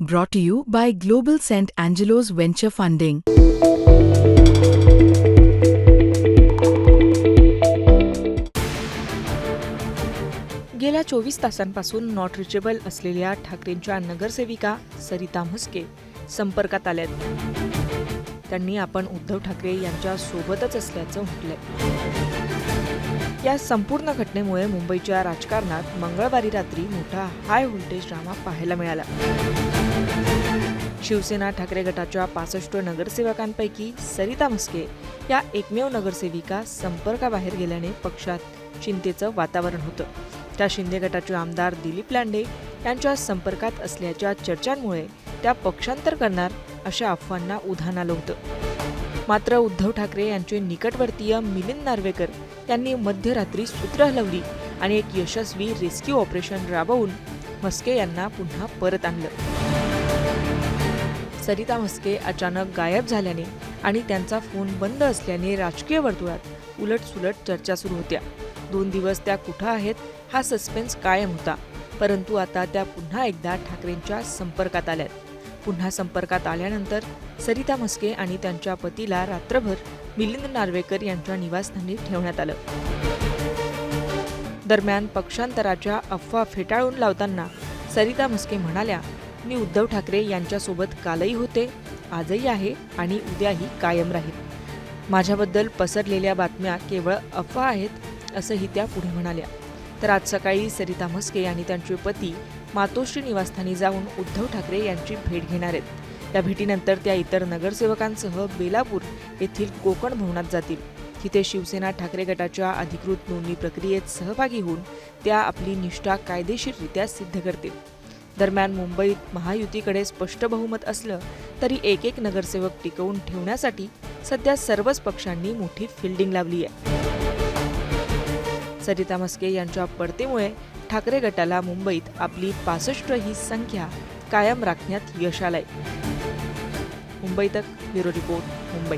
Brought to you by Global St. Angelo's Venture Funding. गेल्या चोवीस तासांपासून नॉट रिचेबल असलेल्या ठाकरेंच्या नगरसेविका सरिता म्हस्के संपर्कात आल्यात त्यांनी आपण उद्धव ठाकरे यांच्या सोबतच असल्याचं म्हटलंय या संपूर्ण घटनेमुळे मुंबईच्या राजकारणात मंगळवारी रात्री मोठा हाय व्होल्टेज ड्रामा पाहायला मिळाला. शिवसेना ठाकरे गटाच्या पासष्ट नगरसेवकांपैकी सरिता मस्के या एकमेव नगरसेविका संपर्काबाहेर गेल्याने पक्षात चिंतेचं वातावरण होतं. त्या शिंदे गटाचे आमदार दिलीप लांडे यांच्या संपर्कात असल्याच्या चर्चांमुळे त्या पक्षांतर करणार अशा अफवांना उधाण आलं होतं. मात्र उद्धव ठाकरे यांचे निकटवर्तीय मिलिंद नार्वेकर यांनी मध्यरात्री सूत्र हलवली आणि एक यशस्वी रेस्क्यू ऑपरेशन राबवून म्हस्के यांना पुन्हा परत आणलं. सरिता म्हस्के अचानक गायब झाल्याने आणि त्यांचा फोन बंद असल्याने राजकीय वर्तुळात उलटसुलट चर्चा सुरू होत्या. दोन दिवस त्या कुठं आहेत हा सस्पेन्स कायम होता परंतु आता त्या पुन्हा एकदा ठाकरेंच्या संपर्कात आल्यात. पुन्हा संपर्कात आल्यानंतर सरिता म्हस्के आणि त्यांच्या पतीला रात्रभर मिलिंद नार्वेकर यांच्या निवासस्थानी ठेवण्यात आलं. दरम्यान पक्षांतराच्या अफवा फेटाळून लावताना सरिता म्हस्के म्हणाल्या मी उद्धव ठाकरे यांच्यासोबत कालही होते आजही आहे आणि उद्याही कायम राहील. माझ्याबद्दल पसरलेल्या बातम्या केवळ अफवा आहेत असंही त्या पुढे म्हणाल्या. तर आज सकाळी सरिता म्हस्के आणि त्यांचे पती मातोश्री निवासस्थानी जाऊन उद्धव ठाकरे यांची भेट घेणार आहेत. या भेटीनंतर त्या इतर नगरसेवकांसह बेलापूर येथील कोकण भवनात जातील. तिथे शिवसेना ठाकरे गटाच्या अधिकृत नोंदणी प्रक्रियेत सहभागी होऊन त्या आपली निष्ठा कायदेशीररित्या सिद्ध करतील. दरम्यान मुंबईत महायुतीकडे स्पष्ट बहुमत असलं तरी एक एक नगरसेवक टिकवून ठेवण्यासाठी सध्या सर्वच पक्षांनी मोठी फिल्डिंग लावली आहे. सरिता मस्के यांच्या पडतेमुळे ठाकरे गटाला मुंबईत आपली पासष्ट ही संख्या कायम राखण्यात यश आलंय. मुंबई तक ब्युरो रिपोर्ट मुंबई.